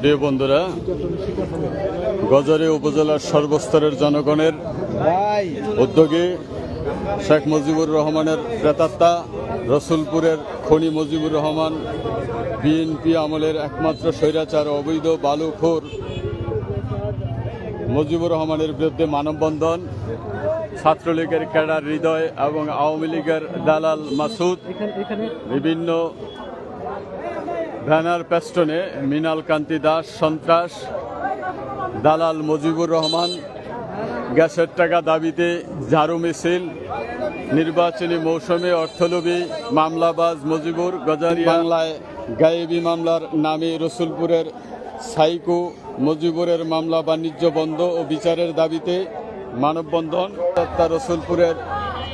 প্রিয় বন্ধুরা, গজারে উপজেলার সর্বস্তরের জনগণের উদ্যোগে শেখ মুজিবুর রহমানের প্রেতাত্মা, রসুলপুরের খনি মুজিবুর রহমান, বিএনপি আমলের একমাত্র স্বৈরাচার অবৈধ বালুখোর মুজিবুর রহমানের বিরুদ্ধে মানববন্ধন, ছাত্রলীগের ক্যাডার হৃদয় এবং আওয়ামী লীগের দালাল মাসুদ, বিভিন্ন ব্যানার পেস্টনে মিনাল কান্তি দাস, সন্ত্রাস, দালাল মুজিবুর রহমান, গ্যাসের টাকা দাবিতে ঝাড়ু মিছিল, নির্বাচনী মৌসুমে অর্থলোভী, মামলাবাজ মুজিবুর গজারি বাংলায় গায়েবী মামলার নামে রসুলপুরের সাইকু মুজিবুরের মামলা বাণিজ্য বন্ধ ও বিচারের দাবিতে মানববন্ধন। রসুলপুরের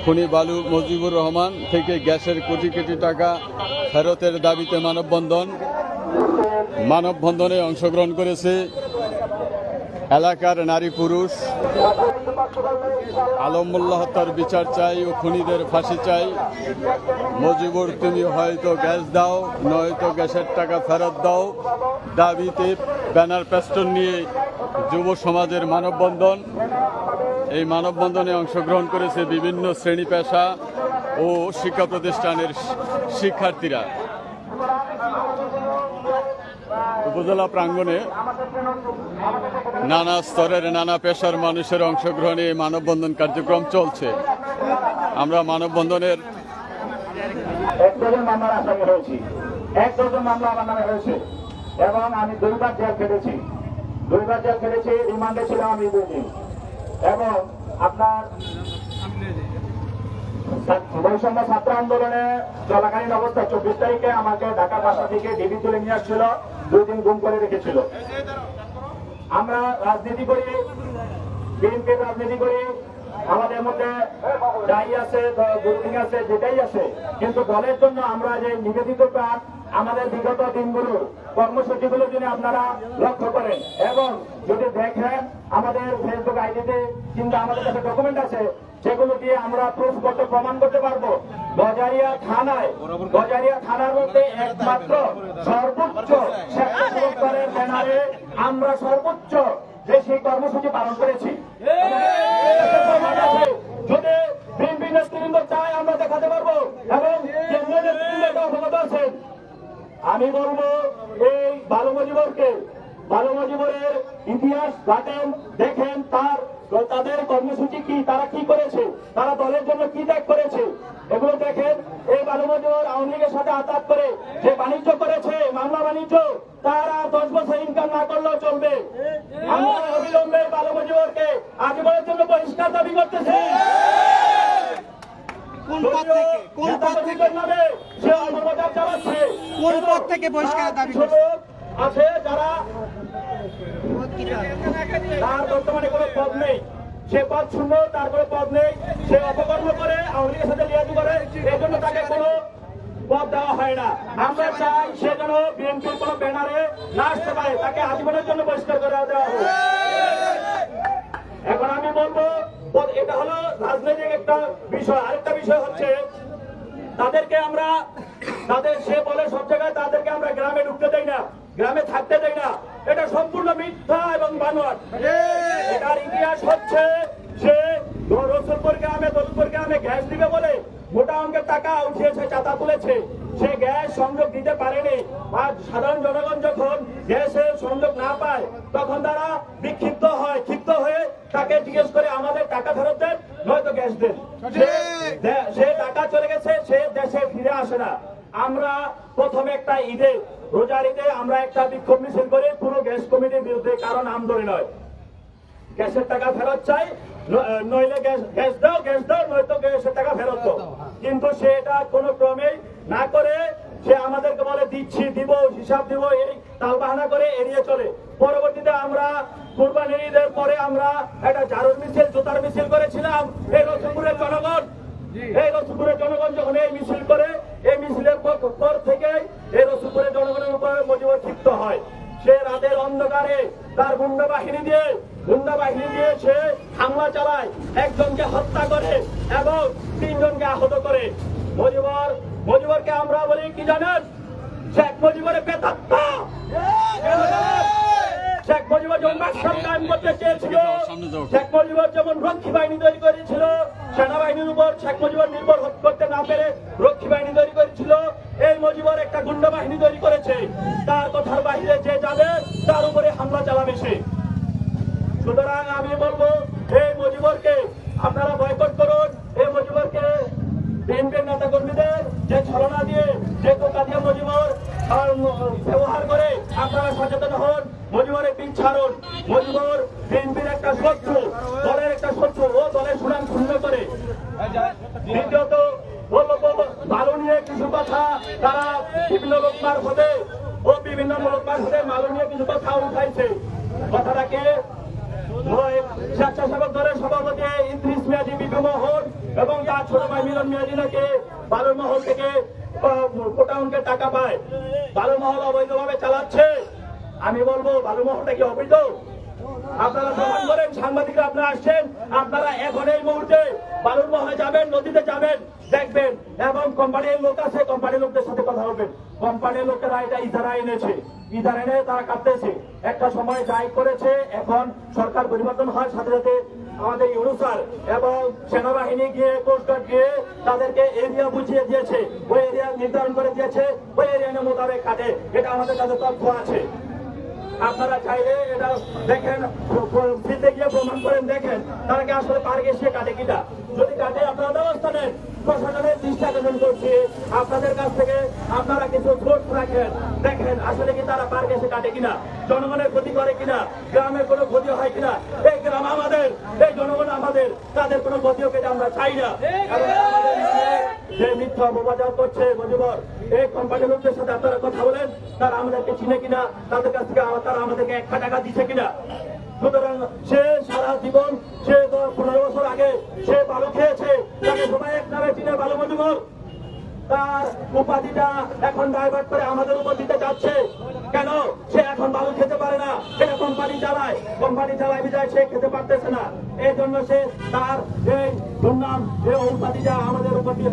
খনি বালু মজিবুর রহমান থেকে গ্যাসের কোটি কোটি টাকা ফেরতের দাবিতে মানববন্ধন। মানববন্ধনে অংশগ্রহণ করেছে এলাকার নারী পুরুষ। আলমুল্লাহ হত্যার বিচার চাই ও খুনিদের ফাঁসি চাই। মজিবুর, তুমি হয়তো গ্যাস দাও, নয়তো গ্যাসের টাকা ফেরত দাও। দাবিতে ব্যানার পেস্টন নিয়ে যুব সমাজের মানববন্ধন। এই মানববন্ধনে অংশগ্রহণ করেছে বিভিন্ন শ্রেণি পেশা ও শিক্ষা প্রতিষ্ঠানের শিক্ষার্থীরা। উপজেলা প্রাঙ্গণে নানা স্তরের, নানা পেশার মানুষের অংশগ্রহণে এই মানববন্ধন কার্যক্রম চলছে। আমরা মানববন্ধনের এবং আমি দুইবার জেল খেটেছি। দুইবার জেল খেটেছি, রিমান্ডে ছিলাম আমি দুই দিন। এবং আপনার বৈষম্য ছাত্র আন্দোলনে চলাকালীন চব্বিশ তারিখে আমাকে বাসা থেকে ডিবি তুলে নিয়ে আসছিল, দুই দিন গুম করে রেখেছিল। আমরা রাজনীতি করি রাজনীতি করি, আমাদের মধ্যে যাই আছে গ্রুপিং আছে, যেটাই আছে, কিন্তু দলের জন্য আমরা যে নিবেদিত প্রাণ আমাদের বিগত দিনগুলো, কর্মসূচিগুলো যদি আপনারা লক্ষ্য করেন, এবং যদি দেখেন আমাদের ফেসবুক আইডিতে কিন্তু আমাদের কাছে ডকুমেন্ট আছে সেগুলো দিয়ে আমরা প্রুফ করতে, প্রমাণ করতে পারব। গজারিয়া থানায়, গজারিয়া থানার মধ্যে একমাত্র সর্বোচ্চ স্বেচ্ছাসেবকের ব্যানারে আমরা সর্বোচ্চ যে সেই কর্মসূচি পালন করেছি। নেতৃবৃন্দ চায়, আমরা দেখাতে পারব। এবং কেন্দ্রীয় নেতৃবৃন্দ অবগত আছেন আমি বলব এই বালু মজিবরকে বালু মজিবরের ইতিহাস ঘাটেন দেখেন তার তাদের কর্মসূচি কি, তারা কি করেছে, তারা দলের জন্য কি ত্যাগ করেছে। এগুলো দেখেন, এই বালু মজিবর আওয়ামী লীগের সাথে আঘাত করে যে বাণিজ্য করেছে মামলা বাণিজ্য, তারা দশ বছর ইনকাম না করলেও চলবে। আমরা অবিলম্বে বালু মজিবরকে আজীবনের জন্য বহিষ্কার দাবি করতেছি। কোন থেকে? কোন আছে যারা তার বর্তমানে পদ নেই। সে পদ শূন্য তার পদ নেই। সে অপকর্ম করে আওয়ামী লীগের সাথে লিয়াজি করে এই জন্য তাকে কোনো পদ দেওয়া হয় না। আমরা চাই সে যেন বিএনপির কোনো ব্যানারে না আসতে পারে তাকে আজীবনের জন্য পরিষ্কার করে দেওয়া হোক এখন আমি বলব পদ- এটা হলো রাজনৈতিক একটা বিষয়। আরেকটা বিষয় হচ্ছে, তাদেরকে আমরা তাদের সে বলে সব জায়গায় তাদেরকে আমরা গ্রামে ঢুকতে দেই না, গ্রামে থাকতে দেই না। এটা সম্পূর্ণ মিথ্যা এবং বানোয়াট। এটার ইতিহাস হচ্ছে সে রসুলপুর গ্রামে দলপুর গ্রামে গ্যাস দিবে বলে মোটা অঙ্কের টাকা উঠিয়েছে, চাঁদা তুলেছে। সে গ্যাস সংযোগ দিতে পারেনি। আর সাধারণ জনগণ যখন গ্যাসের সংযোগ না পায়, তখন তারা বিক্ষিপ্ত ক্ষিপ্ত হয়ে। তাকে জিজ্ঞেস করে আমাদের টাকা ফেরত দেন নয়তো গ্যাস দেন। সে- টাকা চলে গেছে সে দেশে ফিরে আসে না। আমরা প্রথমে একটা ঈদে রোজার ঈদে আমরা একটা বিক্ষোভ মিছিল করে পুরো গ্যাস কমিটির বিরুদ্ধে কারণ আমদরি নয়। গ্যাসের টাকা ফেরত চাই নইলে গ্যাস গ্যাস দাও গ্যাস দাও নয়তো গ্যাসের টাকা ফেরত দাও। কিন্তু সে এটা কোনো ক্রমেই না করে সে আমাদেরকে বলে দিচ্ছি দিব হিসাব দিব এই তালবাহানা করে এড়িয়ে চলে। পরবর্তীতে আমরা কুরবানির ঈদের পরে আমরা একটা জারুর মিছিল জুতার মিছিল করেছিলাম। এই রসুলপুরের জনগণ এই রসুলপুরের জনগণ যখন এই মিছিল করে এই মিছিলের পর থেকে এই রসুলপুরের জনগণের উপরে মজিবর ক্ষিপ্ত হয়। সে রাতের অন্ধকারে তার গুন্ডা বাহিনী দিয়ে গুন্ডা বাহিনী দিয়ে সে হামলা চালায়। একজনকে হত্যা করে এবং তিনজনকে আহত করে। মজিবর মজিবরকে আমরা বলি কি জানেন? শেখ মুজিবের! বেতাত্ম শেখ মুজিবুর বাকশাল কায়েম করতে চেয়েছিল। শেখ মুজিবুর যেমন রক্ষী বাহিনী তৈরি করেছিল সেনাবাহিনীর উপর শেখ মুজিবুর নির্ভর করতে না পেরে রক্ষী বাহিনী তৈরি করেছিল। এই মুজিবুর একটা গুন্ডা বাহিনী তৈরি করেছে। তার কথার বাইরে যে যাবে তার উপরে হামলা চালাবে সে। সুতরাং আমি বলব এই মুজিবরকে আপনারা বয়কট করুন এই মুজিবরকে বিএনপির নেতা কর্মীদের যে ছলনা দিয়ে যে টোকা দিয়ে মুজিবর আহ, ব্যবহার করে আপনারা সচেতন হন মুজিবরের পিঠ ছাড়ুন মুজিবর বিএনপির একটা শত্রু, দলের একটা শত্রু, ও দলের সুনাম ক্ষুণ্ণ করে। দ্বিতীয়ত বলব নিয়ে কিছু কথা তারা বিভিন্ন লোক মারফতে ও বিভিন্ন লোক মারফতে বালু নিয়ে কিছু কথা উঠাইছে। কথাটাকে স্বেচ্ছাসেবক দলের সভাপতি ইদ্রিস মিয়াজি বিপু মোহন এবং তার ছোট ভাই মিলন মিয়াজি নাকি বালুর মহল থেকে কোটাউনকে টাকা পায়। বালুর মহল অবৈধভাবে চালাচ্ছে। আমি বলব, বালুর মহলটা কি অবৈধ? আপনারা প্রমাণ করেন সাংবাদিকরা আপনারা আসছেন, আপনারা এখন এই মুহূর্তে বালুর মহলে যাবেন, নদীতে যাবেন, দেখবেন, এবং কোম্পানির লোক আছে, কোম্পানির লোকদের সাথে কথা বলবেন। কোম্পানির লোকেরা এটা ইজারা এনেছে। ইজারা এনে তারা কাটতেছে একটা সময় যাই করেছে, এখন সরকার পরিবর্তন হয়, সাথে সাথে আমাদের ইউনুসার এবং সেনাবাহিনী গিয়ে কোস্টগার্ড গিয়ে তাদেরকে এরিয়া বুঝিয়ে দিয়েছে। ওই এরিয়া নির্ধারণ করে দিয়েছে, ওই এরিয়া মোতাবেক কাটে এটা আমাদের কাছে তথ্য আছে। আপনারা চাইলে এটা দেখেন ফিরতে গিয়ে প্রমাণ করেন, দেখেন তারা কি আসলে পার গেছে, কাটে কিনা। যদি কাটে, আপনারা ব্যবস্থা নেন। প্রশাসনের দৃষ্টি আকর্ষণ করছি। আপনাদের কাছ থেকে আপনারা কিছু ভোট রাখেন। দেখেন, আসলে কি তারা পার গেছে, কাটে কিনা। জনগণের ক্ষতি করে কিনা? গ্রামের কোনো ক্ষতি হয় কিনা? এই গ্রাম আমাদের, এই জনগণ আমাদের। তাদের কোনো ক্ষতিও আমরা চাই না। যে মিথ্যা অপবাদ করছে মজিবর এই কোম্পানির লোকদের সাথে আপনারা কথা বলেন, তারা আমাদেরকে চিনে কিনা, তাদের কাছ থেকে তারা আমাদেরকে একটা টাকা দিচ্ছে কিনা। সুতরাং সে সারা জীবন, সে পনেরো বছর আগে সে ভালো খেয়েছে, তাকে সবাই এক নামে চিনে ভালো মজিবর তার উপাধিটা এখন ডাইভার্ট করে আমাদের উপর দিতে যাচ্ছে। কেন? সে এখন বালু খেতে পারে না। সে কোম্পানি চালায়। কোম্পানি চালায় বিদায় সে খেতে পারতেছে না। এই জন্য সে তার এই দুর্নাম, এই উপাধিটা আমাদের উপর দিয়ে